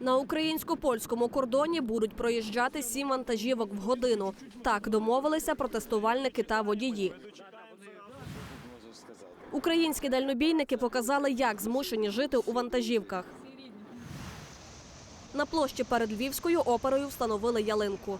На українсько-польському кордоні будуть проїжджати сім вантажівок в годину. Так домовилися протестувальники та водії. Українські дальнобійники показали, як змушені жити у вантажівках. На площі перед Львівською оперою встановили ялинку.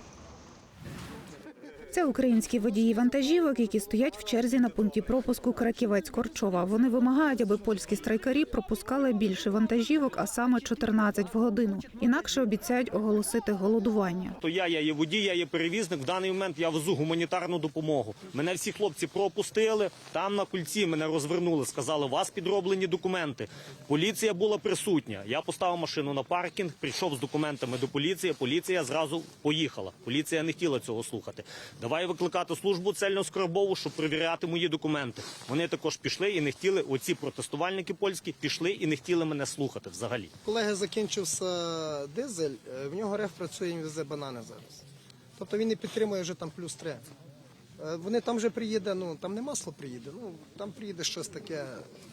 Це українські водії вантажівок, які стоять в черзі на пункті пропуску Краківець Корчова. Вони вимагають, аби польські страйкарі пропускали більше вантажівок, а саме 14 в годину. Інакше обіцяють оголосити голодування. То я, я є водій, я є перевізник. В даний момент я везу гуманітарну допомогу. Мене всі хлопці пропустили. Там на кульці мене розвернули. Сказали, у вас підроблені документи. Поліція була присутня. Я поставив машину на паркінг, прийшов з документами до поліції. Поліція зразу поїхала. Поліція не хотіла цього слухати. Давай викликати службу цельно-скарбову, щоб перевіряти мої документи. Вони також пішли і не хотіли. Оці протестувальники польські пішли і не хотіли мене слухати взагалі. Колеги закінчився дизель, е, в нього реф працює, він везе банани зараз. Тобто він не підтримує вже там плюс 3. Е, Вони там вже приїде, ну там не масло приїде, ну там приїде щось таке.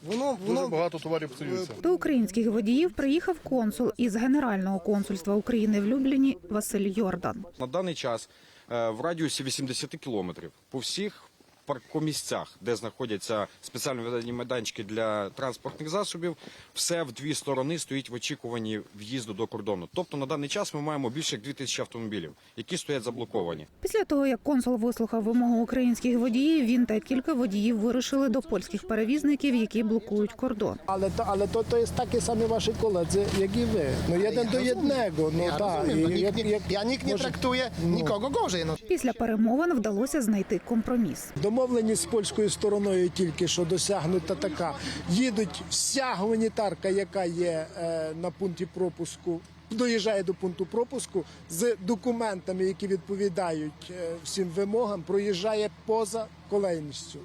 Воно Дуже багато товарів псується. До українських водіїв приїхав консул із Генерального консульства України в Любліні Василь Йордан. На даний час е, в радіусі 80 кілометрів по всіх паркомісцях, де знаходяться спеціально видані майданчики для транспортних засобів, все в дві сторони стоїть в очікуванні в'їзду до кордону. Тобто на даний час ми маємо більше як 2000 автомобілів, які стоять заблоковані. Після того, як консул вислухав вимогу українських водіїв, він та кілька водіїв вирушили до польських перевізників, які блокують кордон. Ale to, ale to, to jest takie same wasi koledzy, jak i wy. No jeden do jednego. No я tak. розумію, бо I ніхто не- я нік не може- трактує Ну. нікого гожий. Ну. Після перемовин вдалося знайти компроміс. Домовленість з польською стороною тільки що досягнута така. Їдуть вся гуманітарка, яка є е, на пункті пропуску. Доїжджає до пункту пропуску з документами, які відповідають е, всім вимогам, проїжджає поза колейністю.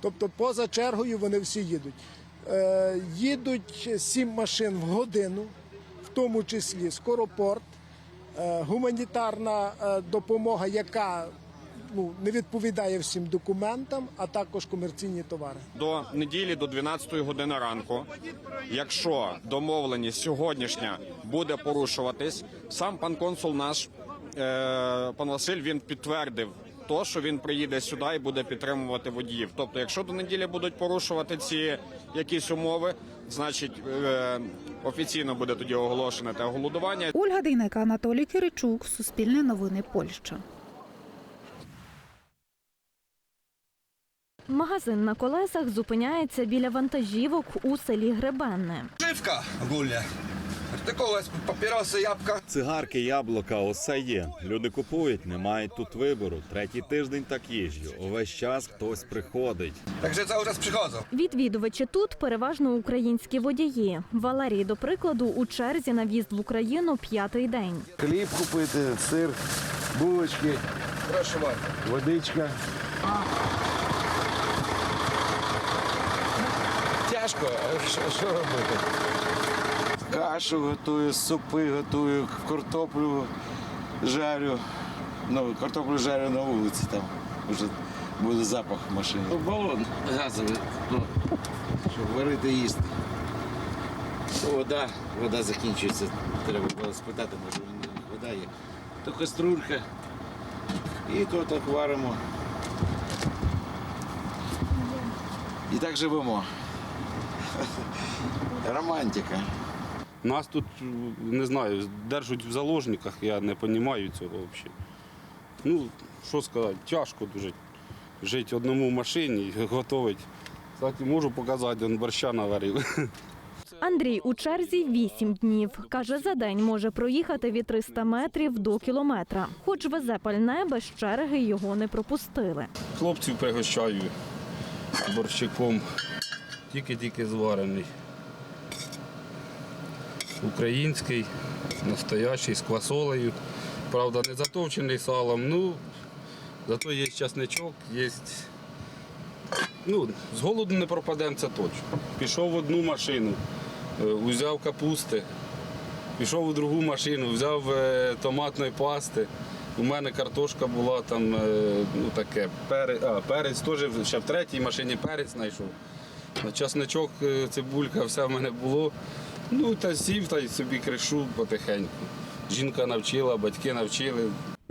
Тобто поза чергою вони всі їдуть. Е, їдуть сім машин в годину, в тому числі скоропорт, гуманітарна допомога, яка ну, не відповідає всім документам, а також комерційні товари. До неділі до 12 години ранку, якщо домовленість сьогоднішня буде порушуватись, сам пан консул наш е, пан Василь він підтвердив. То, що він приїде сюди і буде підтримувати водіїв. Тобто, якщо до неділі будуть порушувати ці якісь умови, значить е, офіційно буде тоді оголошене те голодування. Ольга Дейнека, Анатолій Киричук, Суспільне новини Польща. Магазин на колесах зупиняється біля вантажівок у селі Гребенне. Живка огульня. Артикул папіроси, ябка. Цигарки, яблука, усе є. Люди купують, не мають тут вибору. Третій тиждень так їжджу. Увесь час хтось приходить. Także cały czas przychodzą. Відвідувачі тут переважно українські водії. Валерій, до прикладу, у черзі на в'їзд в Україну п'ятий день. Хліб купити, сир, булочки, Proszę bardzo. водичка. Тяжко, а що, робити? Кашу готую, супи готую, картоплю жарю. Ну, картоплю жарю на вулиці, там вже буде запах машини. Балон газовий, ну, щоб варити їсти. Вода, вода закінчується. Треба було спитати, може вода є. То каструлька. І то так варимо. І так живемо. Романтика. Нас тут, не знаю, держать в заложниках, я не розумію цього взагалі. Ну, що сказати, тяжко дуже жити одному в машині і готувати. Кстати, можу показати, він борща наварив. Андрій у черзі вісім днів. Каже, за день може проїхати від 300 метрів до кілометра. Хоч везе пальне, без черги його не пропустили. Хлопців пригощаю борщиком, тільки-тільки зварений. Український, настоящий, з квасолею. Правда, не затовчений салом. Ну, зато є часничок, є. Ну, з голоду не пропадемо, це точно. Пішов в одну машину, е, узяв капусти, пішов у другу машину, взяв е, томатної пасти. У мене картошка була там, е, ну таке, перець, а, перець теж ще в третій машині перець знайшов. Часничок, е, цибулька, все в мене було. Ну та сів та й собі кришу потихеньку. Жінка навчила, батьки навчили.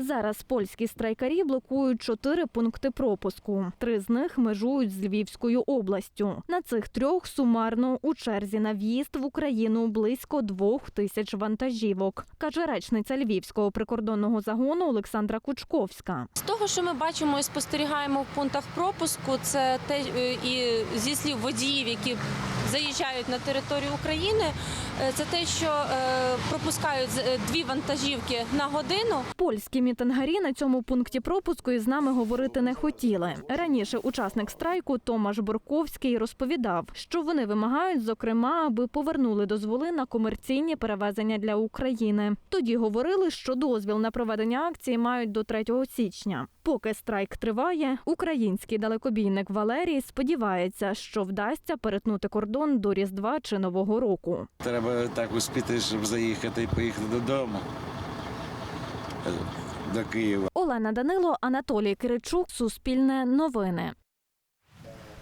Зараз польські страйкарі блокують чотири пункти пропуску. Три з них межують з Львівською областю. На цих трьох сумарно у черзі на в'їзд в Україну близько двох тисяч вантажівок, каже речниця Львівського прикордонного загону Олександра Кучковська. З того, що ми бачимо і спостерігаємо в пунктах пропуску, це те е, і зі слів водіїв, які заїжджають на територію України, е, це те, що е, пропускають е, дві вантажівки на годину. Польські мітингарі на цьому пункті пропуску із нами говорити не хотіли. Раніше учасник страйку Томаш Борковський розповідав, що вони вимагають, зокрема, аби повернули дозволи на комерційні перевезення для України. Тоді говорили, що дозвіл на проведення акції мають до 3 січня. Поки страйк триває, український далекобійник Валерій сподівається, що вдасться перетнути кордон до Різдва чи Нового року. Треба так успіти, щоб заїхати і поїхати додому. До Києва. Олена Данило, Анатолій Киричук, Суспільне новини.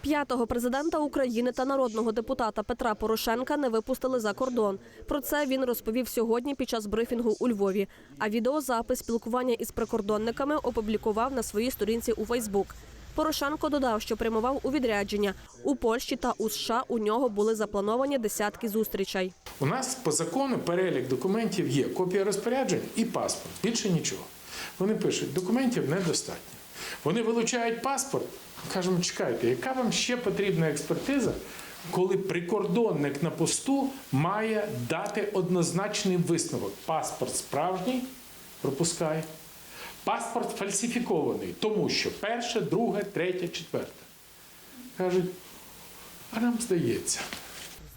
П'ятого президента України та народного депутата Петра Порошенка не випустили за кордон. Про це він розповів сьогодні під час брифінгу у Львові. А відеозапис спілкування із прикордонниками опублікував на своїй сторінці у Фейсбук. Порошенко додав, що прямував у відрядження у Польщі та у США. У нього були заплановані десятки зустрічей. У нас по закону перелік документів є копія розпоряджень і паспорт. Більше нічого. Вони пишуть, документів недостатньо. Вони вилучають паспорт. Кажемо, чекайте, яка вам ще потрібна експертиза, коли прикордонник на посту має дати однозначний висновок. Паспорт справжній пропускає. Паспорт фальсифікований, тому що перше, друге, третє, четверте. Кажуть, а нам здається.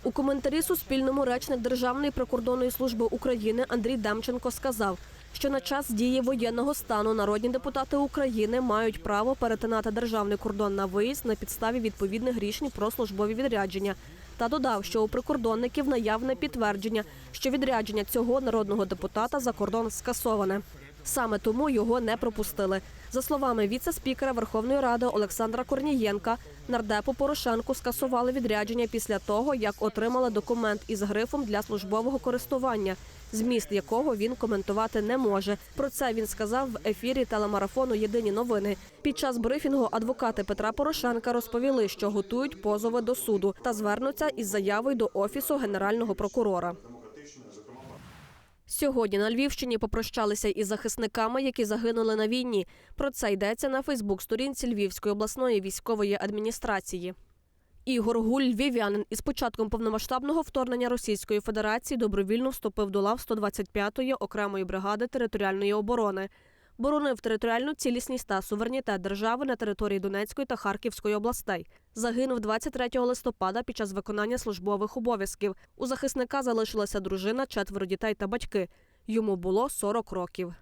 У коментарі Суспільному речник Державної прикордонної служби України Андрій Демченко сказав, що на час дії воєнного стану народні депутати України мають право перетинати державний кордон на виїзд на підставі відповідних рішень про службові відрядження. Та додав, що у прикордонників наявне підтвердження, що відрядження цього народного депутата за кордон скасоване. Саме тому його не пропустили. За словами віце-спікера Верховної Ради Олександра Корнієнка, нардепу Порошенку скасували відрядження після того, як отримали документ із грифом для службового користування, зміст якого він коментувати не може. Про це він сказав в ефірі телемарафону Єдині новини. Під час брифінгу адвокати Петра Порошенка розповіли, що готують позови до суду та звернуться із заявою до офісу генерального прокурора. Сьогодні на Львівщині попрощалися із захисниками, які загинули на війні. Про це йдеться на Фейсбук-сторінці Львівської обласної військової адміністрації. Ігор Гуль, львів'янин, із початком повномасштабного вторгнення Російської Федерації добровільно вступив до лав 125-ї окремої бригади територіальної оборони. Боронив територіальну цілісність та суверенітет держави на території Донецької та Харківської областей. Загинув 23 листопада під час виконання службових обов'язків. У захисника залишилася дружина, четверо дітей та батьки. Йому було 40 років.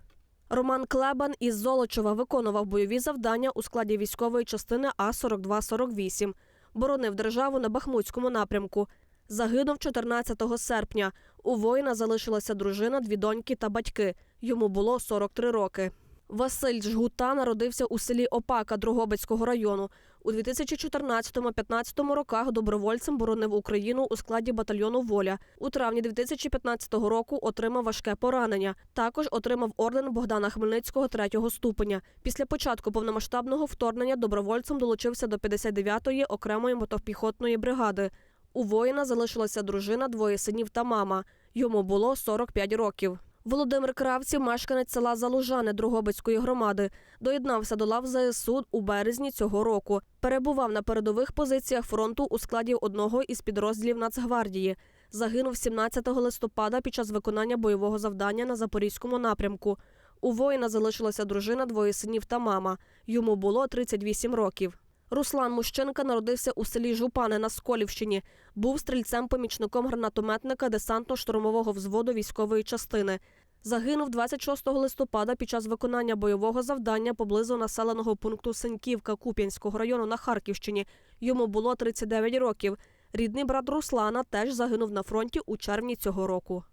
Роман Клебан із Золочева виконував бойові завдання у складі військової частини А-4248. Боронив державу на Бахмутському напрямку. Загинув 14 серпня. У воїна залишилася дружина, дві доньки та батьки. Йому було 43 роки. Василь Жгута народився у селі Опака Дрогобицького району. У 2014-15 роках добровольцем боронив Україну у складі батальйону Воля. У травні 2015 року отримав важке поранення. Також отримав орден Богдана Хмельницького третього ступеня. Після початку повномасштабного вторгнення добровольцем долучився до 59-ї окремої мотопіхотної бригади. У воїна залишилася дружина, двоє синів та мама. Йому було 45 років. Володимир Кравців, мешканець села Залужане Другобицької громади, доєднався до лав ЗСУ у березні цього року. Перебував на передових позиціях фронту у складі одного із підрозділів Нацгвардії. Загинув 17 листопада під час виконання бойового завдання на запорізькому напрямку. У воїна залишилася дружина, двоє синів та мама. Йому було 38 років. Руслан Мущенка народився у селі Жупани на Сколівщині. Був стрільцем-помічником гранатометника десантно-штурмового взводу військової частини. Загинув 26 листопада під час виконання бойового завдання поблизу населеного пункту Сеньківка Куп'янського району на Харківщині. Йому було 39 років. Рідний брат Руслана теж загинув на фронті у червні цього року.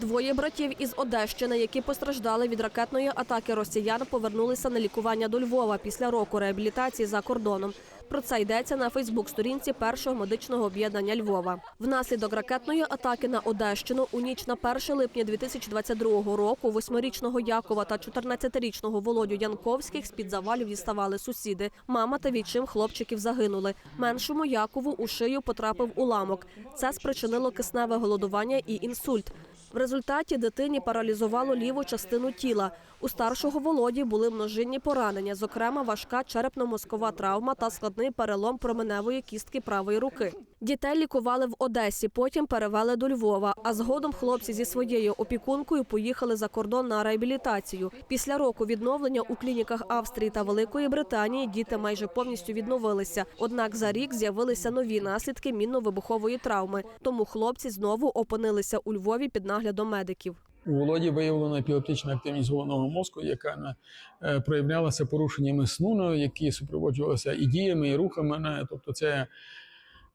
Двоє братів із Одещини, які постраждали від ракетної атаки росіян, повернулися на лікування до Львова після року реабілітації за кордоном. Про це йдеться на Фейсбук-сторінці першого медичного об'єднання Львова. Внаслідок ракетної атаки на Одещину у ніч на 1 липня 2022 року восьмирічного Якова та 14-річного Володю Янковських з під завалів діставали сусіди. Мама та відчим хлопчиків загинули. Меншому Якову у шию потрапив уламок. Це спричинило кисневе голодування і інсульт. В результаті дитині паралізувало ліву частину тіла. У старшого Володі були множинні поранення, зокрема важка черепно-мозкова травма та складний перелом променевої кістки правої руки. Дітей лікували в Одесі, потім перевели до Львова. А згодом хлопці зі своєю опікункою поїхали за кордон на реабілітацію. Після року відновлення у клініках Австрії та Великої Британії діти майже повністю відновилися. Однак за рік з'явилися нові наслідки мінно-вибухової травми. Тому хлопці знову опинилися у Львові під наглядом медиків. У Володі виявлено епілептична активність головного мозку, яка е, проявлялася порушеннями сну, ну, які супроводжувалися і діями, і рухами. Тобто, це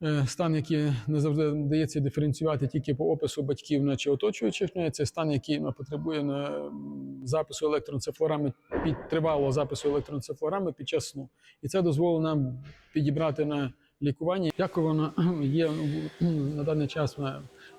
е, стан, який не завжди вдається диференціювати тільки по опису батьків чи оточуючих. Це стан, який потребує запису електроенцефалограми, тривалого запису електроенцефалограми під час сну. І це дозволило нам підібрати на лікування. Як воно є ну, на даний час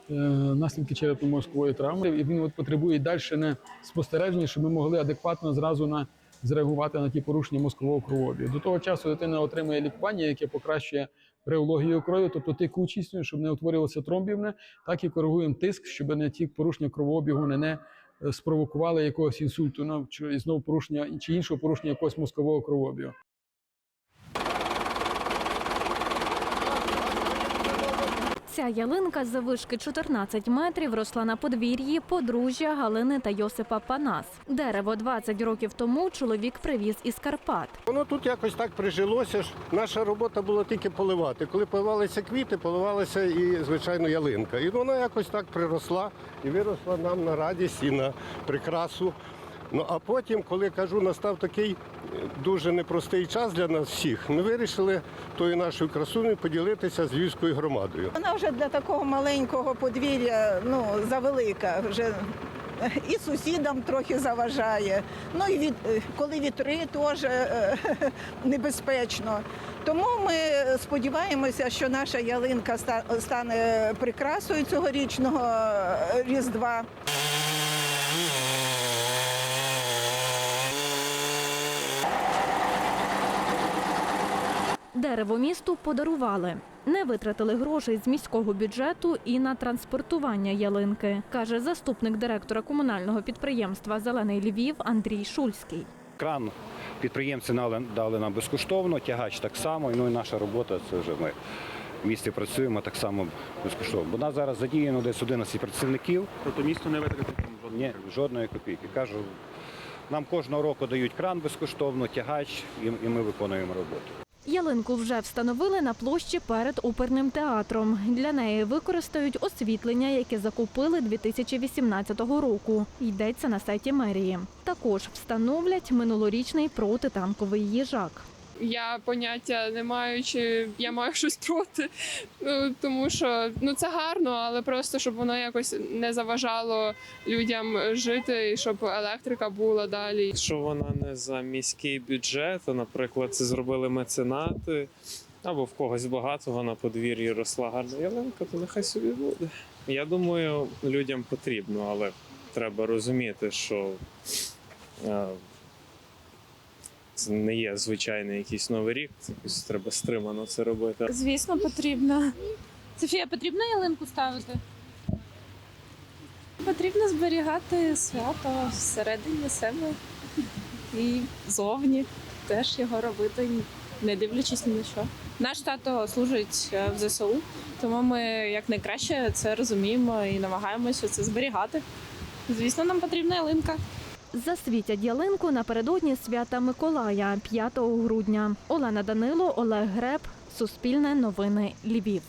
наслідки черепно-мозкової травми, і він от потребує далі не спостереження, щоб ми могли адекватно зразу на зреагувати на ті порушення мозкового кровообігу. До того часу дитина отримує лікування, яке покращує реологію крові, тобто текучість, щоб не утворювалося тромбівне, так і коригуємо тиск, щоб не ті порушення кровообігу не, не е, спровокували якогось інсульту, ну, чи знову порушення чи іншого порушення якогось мозкового кровообігу. Ця ялинка завишки 14 метрів росла на подвір'ї подружжя Галини та Йосипа Панас. Дерево 20 років тому чоловік привіз із Карпат. Воно тут якось так прижилося. Наша робота була тільки поливати. Коли поливалися квіти, поливалася і, звичайно, ялинка. І вона якось так приросла і виросла нам на радість і на прикрасу. Ну а потім, коли кажу, настав такий е, дуже непростий час для нас всіх, ми вирішили тою нашою красунею поділитися з львівською громадою. Вона вже для такого маленького подвір'я ну, завелика. Вже і сусідам трохи заважає. Ну і від, коли вітри теж е, небезпечно. Тому ми сподіваємося, що наша ялинка стане прикрасою цьогорічного е, Різдва. Дерево місту подарували. Не витратили грошей з міського бюджету і на транспортування ялинки, каже заступник директора комунального підприємства Зелений Львів Андрій Шульський. Кран підприємці дали, нам безкоштовно, тягач так само. Ну і наша робота це вже ми в місті працюємо так само безкоштовно. Бо нас зараз задіяно десь 11 працівників. Тобто місто не витратить Ні, жодної копійки. Кажу, нам кожного року дають кран безкоштовно, тягач, і ми виконуємо роботу. Ялинку вже встановили на площі перед оперним театром. Для неї використають освітлення, яке закупили 2018 року. Йдеться на сайті мерії. Також встановлять минулорічний протитанковий їжак. Я поняття не маю, чи я маю щось проти. Ну тому що ну це гарно, але просто щоб воно якось не заважало людям жити, і щоб електрика була далі. Якщо вона не за міський бюджет, а, наприклад, це зробили меценати, або в когось багатого на подвір'ї росла гарна ялинка, то нехай собі буде. Я думаю, людям потрібно, але треба розуміти, що е, це не є звичайний якийсь новий рік, це якось треба стримано це робити. Звісно, потрібно. Софія, потрібно ялинку ставити? Потрібно зберігати свято всередині себе і зовні теж його робити, не дивлячись ні на що. Наш тато служить е, в ЗСУ, тому ми якнайкраще це розуміємо і намагаємося це зберігати. Звісно, нам потрібна ялинка. Засвітять ялинку напередодні свята Миколая 5 грудня. Олена Данило, Олег Греб, Суспільне новини Львів.